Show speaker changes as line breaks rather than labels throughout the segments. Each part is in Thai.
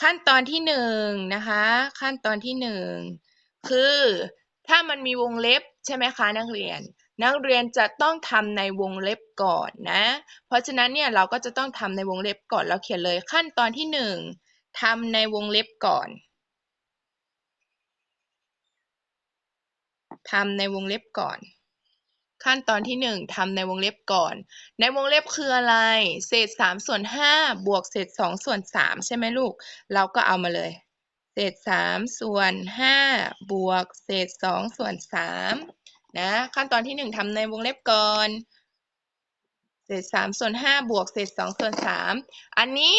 ขั้นตอนที่หนึ่งนะคะ ขั้นตอนที่หนึ่งคือถ้ามันมีวงเล็บใช่ไหมคะนักเรียน นักเรียนจะต้องทำในวงเล็บก่อนนะ เพราะฉะนั้นเนี่ยเราก็จะต้องทำในวงเล็บก่อนเราเขียนเลยขั้นตอนที่หนึ่งทำในวงเล็บก่อนทำในวงเล็บก่อน ขั้นตอนที่หนึ่งทำในวงเล็บก่อน ในวงเล็บคืออะไร เศษสามส่วนห้าบวกเศษสองส่วนสามใช่ไหมลูก เราก็เอามาเลย เศษสามส่วนห้าบวกเศษสองส่วนสามนะ ขั้นตอนที่หนึ่งทำในวงเล็บก่อน เศษสามส่วนห้าบวกเศษสองส่วนสามอันนี้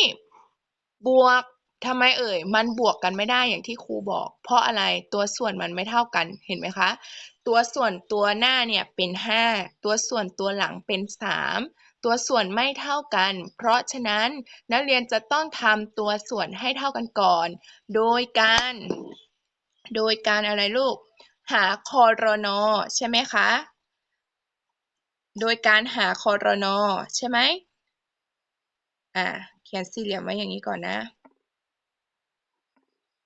บวกทำไมเอ่ย มันบวกกันไม่ได้อย่างที่ครูบอก เพราะอะไร ตัวส่วนมันไม่เท่ากัน เห็นไหมคะ ตัวส่วนตัวหน้าเนี่ยเป็น 5 ตัวส่วนตัวหลังเป็น 3 ตัวส่วนไม่เท่ากัน เพราะฉะนั้นนักเรียนจะต้องทำตัวส่วนให้เท่ากันก่อน โดยการ โดยการอะไรลูก หาคอรนอใช่ไหมคะ โดยการหาคอรนอใช่ไหมอ่าเขียนสี่เหลี่ยมไว้อย่างนี้ก่อนนะ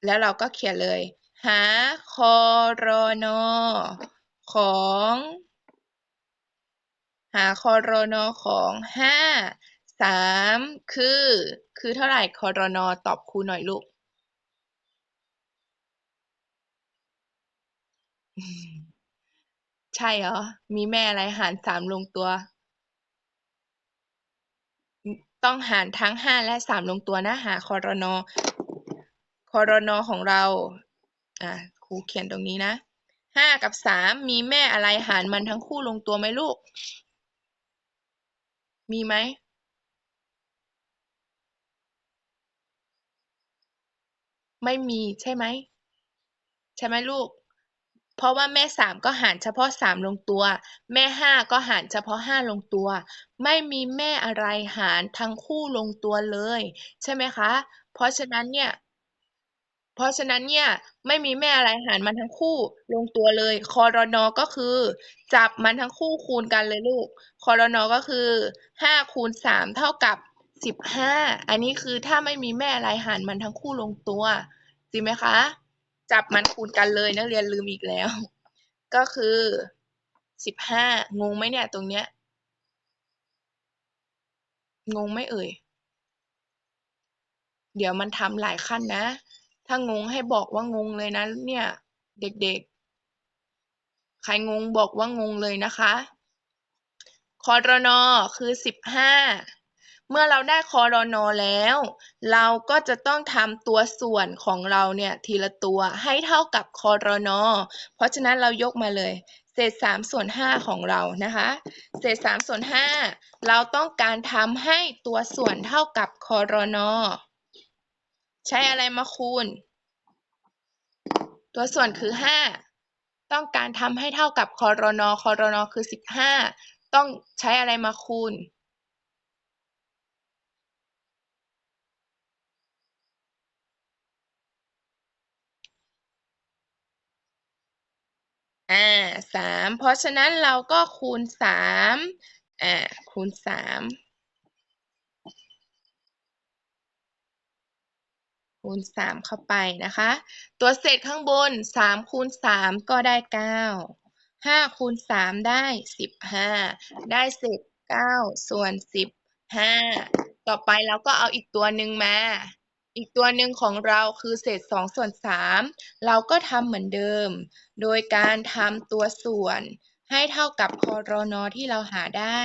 แล้วเราก็เขียนเลย หาคอรนอของหาคอรนอของห้าสามคือ คือเท่าไหร่คอรนอตอบครูหน่อยลูก ใช่เหรอ มีแม่อะไรหารสามลงตัว ต้องหารทั้งห้าและสามลงตัวนะ หาคอรนอคอรนอของเรา อะครูเขียนตรงนี้นะห้ากับสามมีแม่อะไรหารมันทั้งคู่ลงตัวไหมลูก มีไหมไม่มีใช่ไหมใช่ไหมลูก เพราะว่าแม่สามก็หารเฉพาะสามลงตัว แม่ห้าก็หารเฉพาะห้าลงตัว ไม่มีแม่อะไรหารทั้งคู่ลงตัวเลย ใช่ไหมคะ เพราะฉะนั้นเนี่ย เพราะฉะนั้นเนี่ยไม่มีแม่อะไรหารมันทั้งคู่ลงตัวเลยคอรนอก็คือ จับมันทั้งคู่คูณกันเลยลูกคอรนอก็คือห้าคูณสามเท่ากับสิบห้าอันนี้คือถ้าไม่มีแม่อะไรหารมันทั้งคู่ลงตัวจริงไหมคะ จับมันคูณกันเลยนักเรียนลืมอีกแล้ว ก็คือสิบห้างงไหมเนี่ยตรงเนี้ยงงไหมเอ่ย เดี๋ยวมันทำหลายขั้นนะ ถ้างงให้บอกว่างงเลยนะเนี่ย เด็กๆ ใครงงบอกว่างงเลยนะคะคอรนอคือสิบห้าเมื่อเราได้คอรนอแล้ว เราก็จะต้องทำตัวส่วนของเราเนี่ยทีละตัวให้เท่ากับคอรนอเพราะฉะนั้นเรายกมาเลย เศษสามส่วนห้าของเรานะคะ เศษสามส่วนห้าเราต้องการทำให้ตัวส่วนเท่ากับคอรนอ ใช้อะไรมาคูณ ตัวส่วนคือ 5 ต้องการทำให้เท่ากับคอรนอคอรนอคือ 15 ต้องใช้อะไรมาคูณ อ่าสามเพราะฉะนั้นเราก็คูณสามอ่าคูณสาม คูณสามเข้าไปนะคะ ตัวเศษข้างบนสามคูณสามก็ได้เก้าห้าคูณสามได้สิบห้าได้เศษเก้าส่วนสิบห้าต่อไปเราก็เอาอีกตัวหนึ่งมา อีกตัวหนึ่งของเราคือเศษสองส่วนสามเราก็ทำเหมือนเดิม โดยการทำตัวส่วนให้เท่ากับคอรนอที่เราหาได้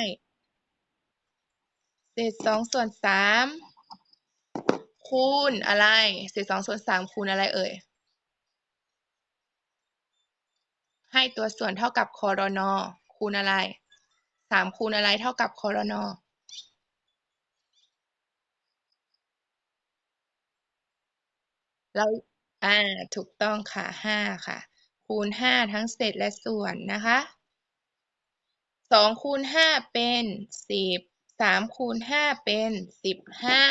เศษสองส่วนสาม คูณอะไรเศษสองส่วนสามคูณอะไรเอ่ย ให้ตัวส่วนเท่ากับคอรนอคูณอะไรสามคูณอะไรเท่ากับคอรนอเราอ่าถูกต้องค่ะห้าค่ะ คูณห้าทั้งเศษและส่วนนะคะสองคูณห้าเป็นสิบสามคูณห้าเป็นสิบห้า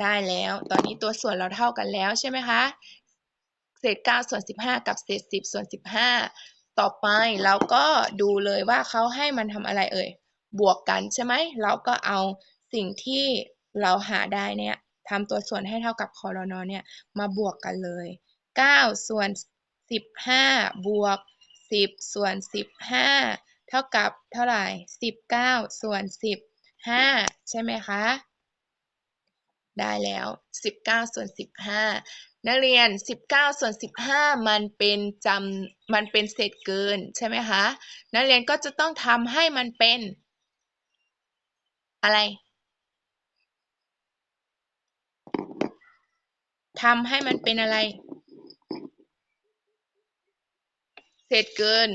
ได้แล้ว ตอนนี้ตัวส่วนเราเท่ากันแล้วใช่ไหมคะ เศษ9ส่วน15 กับเศษ 10 ส่วน 15 ต่อไปเราก็ดูเลยว่าเขาให้มันทำอะไรเอ่ย บวกกันใช่ไหม เราก็เอาสิ่งที่เราหาได้เนี่ยทำตัวส่วนให้เท่ากับคอรนอเนี่ย มาบวกกันเลย 9 ส่วน 15 บวก 10 ส่วน 15 เท่ากับเท่าไหร่ 19 ส่วน 15 ใช่ไหมคะ ได้แล้ว 19 ส่วน 15 นักเรียน 19 ส่วน 15 มันเป็นจำมันเป็นเศษเกินใช่ไหมคะ นักเรียนก็จะต้องทำให้มันเป็น อะไรทำให้มันเป็นอะไร เศษเกิน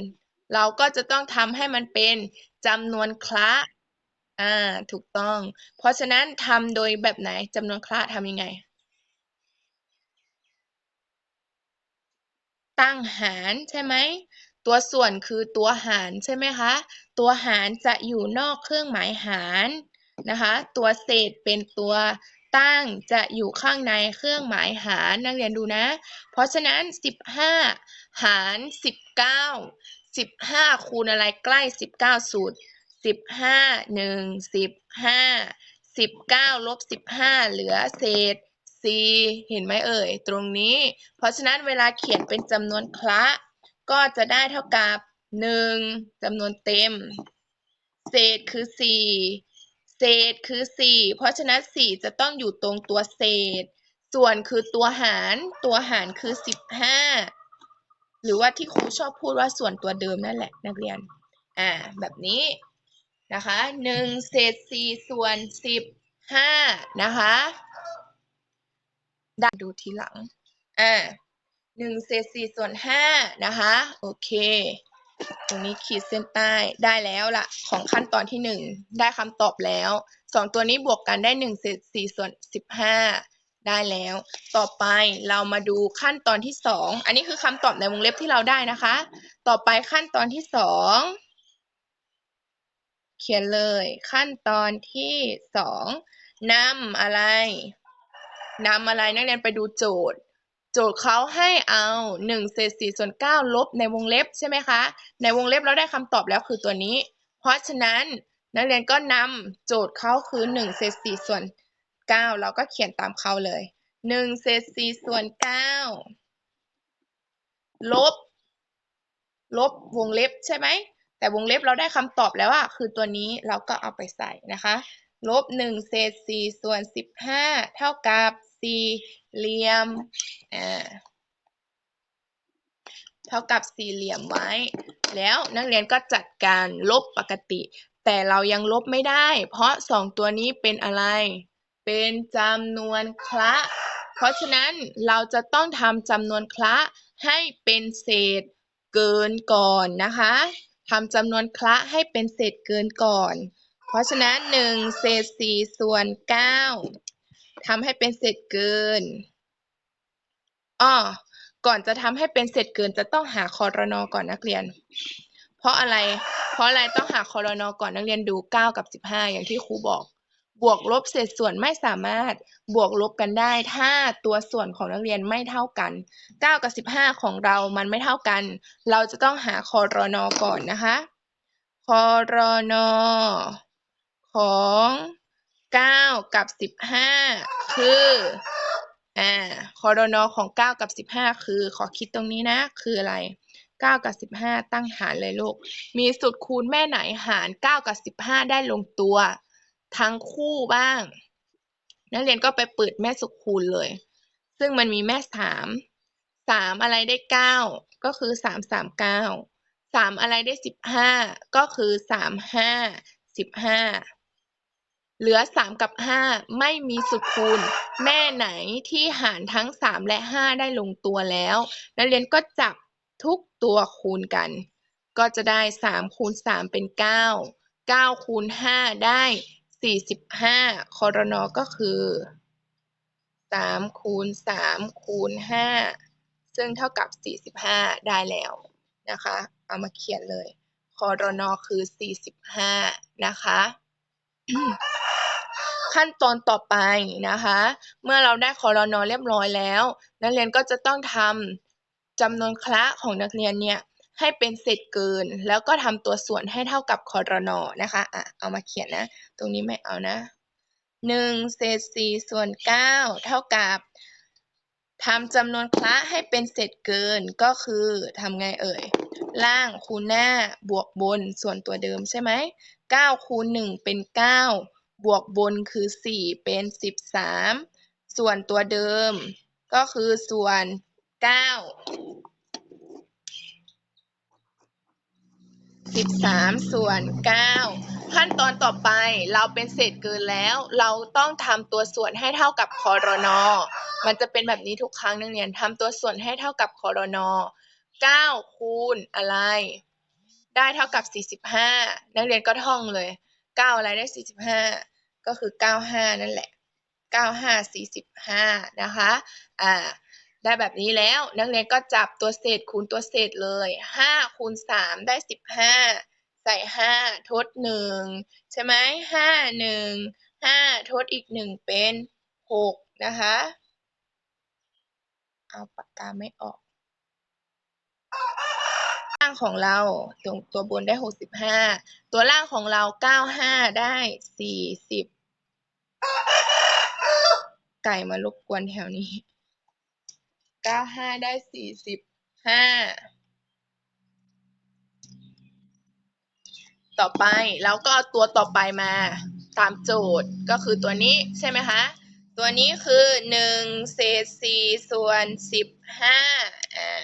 เราก็จะต้องทำให้มันเป็นจำนวนคละ อ่า ถูกต้อง เพราะฉะนั้นทำโดยแบบไหนจำนวนคละทำยังไง ตั้งหารใช่ไหม ตัวส่วนคือตัวหารใช่ไหมคะ ตัวหารจะอยู่นอกเครื่องหมายหารนะคะ ตัวเศษเป็นตัวตั้งจะอยู่ข้างในเครื่องหมายหารนักเรียนดูนะ เพราะฉะนั้น 15 หาร 19 15คูณอะไรใกล้ 19 สูตร 15 1 15 19ลบ15เหลือเศษ4เห็นไหมเอ่ย ตรงนี้ เพราะฉะนั้นเวลาเขียนเป็นจำนวนคละก็จะได้เท่ากับ1จำนวนเต็ม เศษคือ4เศษคือ4เพราะฉะนั้น4จะต้องอยู่ตรงตัวเศษ ส่วนคือตัวหารตัวหารคือ15หรือว่าที่ครูชอบพูดว่าส่วนตัวเดิมนั่นแหละนักเรียน อ่า แบบนี้ นะคะ1เศษ4ส่วน15นะคะได้ดูทีหลังอ่าหนึ่งเศษสี่ส่วนห้านะคะโอเค ตรงนี้ขีดเส้นใต้ได้แล้วล่ะของขั้นตอนที่หนึ่งได้คำตอบแล้วสองตัวนี้บวกกันได้หนึ่งเศษสี่ส่วนสิบห้าได้แล้ว ต่อไปเรามาดูขั้นตอนที่สองอันนี้คือคำตอบในวงเล็บที่เราได้นะคะ ต่อไปขั้นตอนที่สอง เขียนเลย ขั้นตอนที่สองนำอะไรนำอะไรนักเรียนไปดูโจทย์ โจทย์เขาให้เอา1เศษ4ส่วน9ลบในวงเล็บใช่ไหมคะ ในวงเล็บเราได้คำตอบแล้วคือตัวนี้ เพราะฉะนั้นนักเรียนก็นำโจทย์เขาคือ1เศษ4ส่วน9เราก็เขียนตามเขาเลย1เศษ4ส่วน9ลบ ลบวงเล็บใช่ไหม แต่วงเล็บเราได้คำตอบแล้วอะคือตัวนี้เราก็เอาไปใส่นะคะลบหนึ่งเศษสี่ส่วนสิบห้าเท่ากับสี่เหลี่ยมอ่าเท่ากับสี่เหลี่ยมไว้ แล้วนักเรียนก็จัดการลบปกติ แต่เรายังลบไม่ได้ เพราะสองตัวนี้เป็นอะไร เป็นจำนวนคละ เพราะฉะนั้นเราจะต้องทำจำนวนคละให้เป็นเศษเกินก่อนนะคะ ทำจำนวนคละให้เป็นเศษเกินก่อน เพราะฉะนั้น1เศษ4ส่วน9ทำให้เป็นเศษเกินอ้อก่อนจะทำให้เป็นเศษเกินจะต้องหาคอรนอก่อนนักเรียน เพราะอะไร เพราะอะไรต้องหาคอรนอก่อนนักเรียนดู 9 กับ 15 อย่างที่ครูบอก บวกลบเศษส่วนไม่สามารถบวกลบกันได้ ถ้าตัวส่วนของนักเรียนไม่เท่ากัน 9 กับ 15 ของเรามันไม่เท่ากัน เราจะต้องหาคอรนอก่อนนะคะคอรนอของ 9 กับ 15 คืออ่าคอรนอของ 9 กับ 15 คือขอคิดตรงนี้นะ คืออะไร 9 กับ 15 ตั้งหารเลยลูก มีสูตรคูณแม่ไหนหาร 9 กับ 15 ได้ลงตัว ทั้งคู่บ้าง นักเรียนก็ไปเปิดแม่สุคูณเลย ซึ่งมันมีแม่3 3อะไรได้9ก็คือ3 3 9 3อะไรได้15ก็คือ3 5 15เหลือ3กับ5ไม่มีสุดคูณ แม่ไหนที่หารทั้ง3และ5ได้ลงตัวแล้ว นักเรียนก็จับทุกตัวคูณกัน ก็จะได้3คูณ3เป็น9 9คูณ5ได้ 45คอรนอก็คือ3คูณ3คูณ5ซึ่งเท่ากับ45ได้แล้วนะคะ เอามาเขียนเลยคอรนอคือ45นะคะ ขั้นตอนต่อไปนะคะ เมื่อเราได้คอรนอเรียบร้อยแล้ว นักเรียนก็จะต้องทำจำนวนคละของนักเรียนเนี่ย ให้เป็นเศษเกิน แล้วก็ทำตัวส่วนให้เท่ากับคอรนอนะคะอะเอามาเขียนนะ ตรงนี้ไม่เอานะหนึ่งเศษสี่ส่วนเก้าเท่ากับทำจำนวนคละให้เป็นเศษเกินก็คือทำไงเอ่ย ล่างคูณหน้าบวกบนส่วนตัวเดิมใช่ไหมเก้าคูณหนึ่งเป็นเก้าบวกบนคือสี่เป็นสิบสามส่วนตัวเดิมก็คือส่วนเก้า สิบสามส่วนเก้าขั้นตอนต่อไปเราเป็นเศษเกินแล้ว เราต้องทำตัวส่วนให้เท่ากับคอรนอมันจะเป็นแบบนี้ทุกครั้งนักเรียนทำตัวส่วนให้เท่ากับคอรนอเก้าคูณอะไร ได้เท่ากับสี่สิบห้านักเรียนก็ท่องเลยเก้าอะไรได้สี่สิบห้าก็คือเก้าห้านั่นแหละเก้าห้าสี่สิบห้านะคะ อ่า ได้แบบนี้แล้ว นักเรียนก็จับตัวเศษคูณตัวเศษเลยห้าคูณสามได้สิบห้าใส่ห้าทดหนึ่งใช่ไหมห้าหนึ่งห้าทดอีกหนึ่งเป็นหกนะคะ เอาปากกาไม่ออกล่างของเราตรงตัวบนได้หกสิบห้าตัวล่างของเราเก้าห้าได้สี่สิบไก่มารบกวนแถวนี้ เก้าห้าได้สี่สิบห้าต่อไปเราก็ตัวต่อไปมาตามโจทย์ก็คือตัวนี้ใช่ไหมคะ ตัวนี้คือหนึ่งเศษสี่ส่วนสิบห้าอ่า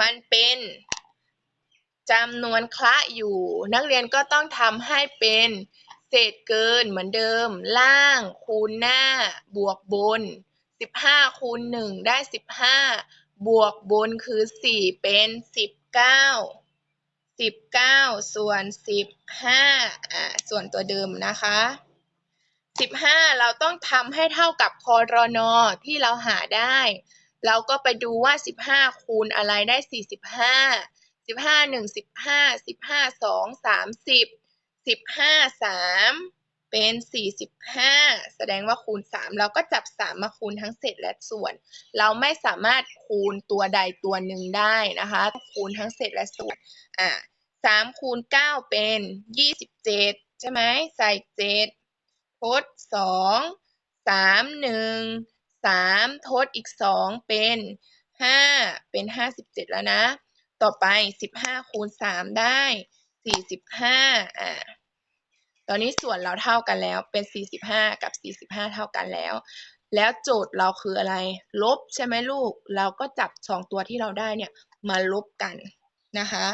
มันเป็นจำนวนคละอยู่ นักเรียนก็ต้องทำให้เป็นเศษเกินเหมือนเดิม ล่างคูณหน้าบวกบน สิบห้าคูณหนึ่งได้สิบห้าบวกบนคือสี่เป็นสิบเก้าสิบเก้าส่วนสิบห้าอ่าส่วนตัวเดิมนะคะสิบห้าเราต้องทำให้เท่ากับคอรนอที่เราหาได้ เราก็ไปดูว่าสิบห้าคูณอะไรได้สี่สิบห้าสิบห้าหนึ่งสิบห้าสิบห้าสองสามสิบสิบห้าสาม เป็นสี่สิบห้าแสดงว่าคูณสามเราก็จับสามมาคูณทั้งเศษและส่วน เราไม่สามารถคูณตัวใดตัวหนึ่งได้นะคะ คูณทั้งเศษและส่วน อ่าสามคูณเก้าเป็นยี่สิบเจ็ดใช่ไหมใส่เจ็ดทดสองสามหนึ่งสามทดอีกสองเป็นห้าเป็นห้าสิบเจ็ดแล้วนะ ต่อไปสิบห้าคูณสามได้สี่สิบห้าอ่า ตอนนี้ส่วนเราเท่ากันแล้วเป็น 45 กับ 45 เท่ากันแล้ว แล้วโจทย์เราคืออะไร ลบใช่ไหมลูก เราก็จับสองตัวที่เราได้เนี่ยมาลบกันนะคะ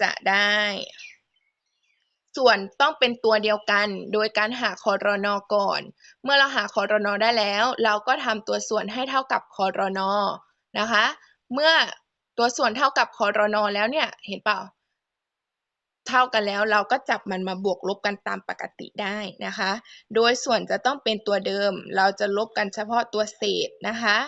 จะได้ ส่วนต้องเป็นตัวเดียวกัน โดยการหาคอรนอก่อน เมื่อเราหาคอรนอได้แล้ว เราก็ทำตัวส่วนให้เท่ากับคอรนอนะคะ เมื่อตัวส่วนเท่ากับคอรนอแล้วเนี่ย เห็นเปล่า เท่ากันแล้วเราก็จับมันมาบวกลบกันตามปกติได้นะคะ โดยส่วนจะต้องเป็นตัวเดิม เราจะลบกันเฉพาะตัวเศษนะคะ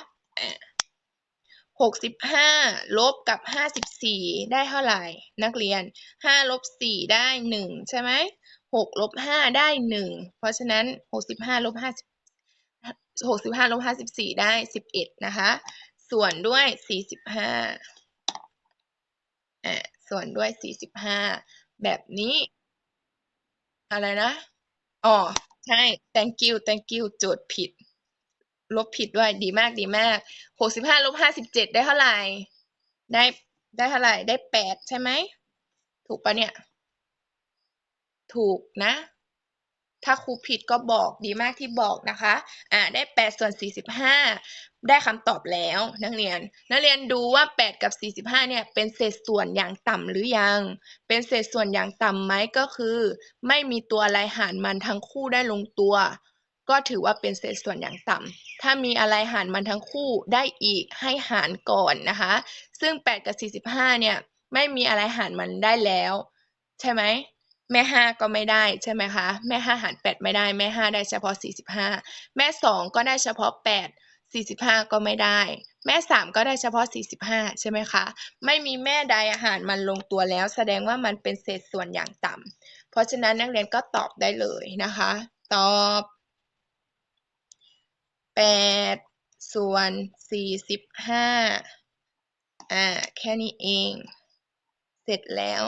หกสิบห้าลบกับห้าสิบสี่ได้เท่าไหร่ นักเรียนห้าลบสี่ได้หนึ่งใช่ไหมหกลบห้าได้หนึ่งเพราะฉะนั้นหกสิบห้าลบห้าหกสิบห้าลบห้าสิบสี่ได้สิบเอ็ดนะคะ ส่วนด้วยสี่สิบห้าอ่าส่วนด้วยสี่สิบห้า แบบนี้ อะไรนะอ๋อใช่ thank you thank you โจทย์ผิด ลบผิดด้วยดีมากดีมากหกสิบห้าลบห้าสิบเจ็ดได้เท่าไหร่ได้ได้เท่าไหร่ได้แปดใช่ไหม ถูกปะเนี่ย ถูกนะ ถ้าครูผิดก็บอกดีมากที่บอกนะคะอ่าได้แปดส่วนสี่สิบห้าได้คำตอบแล้วนักเรียน นักเรียนดูว่า 8 กับ 45เนี่ยเป็นเศษส่วนอย่างต่ำหรือยัง เป็นเศษส่วนอย่างต่ำไหมก็คือ ไม่มีตัวอะไรหารมันทั้งคู่ได้ลงตัว ก็ถือว่าเป็นเศษส่วนอย่างต่ำถ้ามีอะไรหารมันทั้งคู่ได้อีกให้หารก่อนนะคะ ซึ่ง 8 กับ 45เนี่ยไม่มีอะไรหารมันได้แล้ว ใช่ไหม แม่ห้าก็ไม่ได้ใช่ไหมคะแม่ห้าหารแปดไม่ได้แม่ห้าได้เฉพาะสี่สิบห้าแม่สองก็ได้เฉพาะแปดสี่สิบห้าก็ไม่ได้ แม่สามก็ได้เฉพาะสี่สิบห้าใช่ไหมคะ ไม่มีแม่ใดอาหารมันลงตัวแล้ว แสดงว่ามันเป็นเศษส่วนอย่างต่ำเพราะฉะนั้นนักเรียนก็ตอบได้เลยนะคะ ตอบแปดส่วนสี่สิบห้าอ่าแค่นี้เอง ร็จแล้ว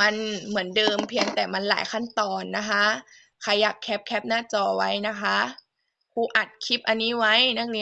มันเหมือนเดิมเพียงแต่มันหลายขั้นตอนนะคะใครอยากแคปแคปหน้าจอไว้นะคะครูอัดคลิปอันนี้ไว้นักเรียน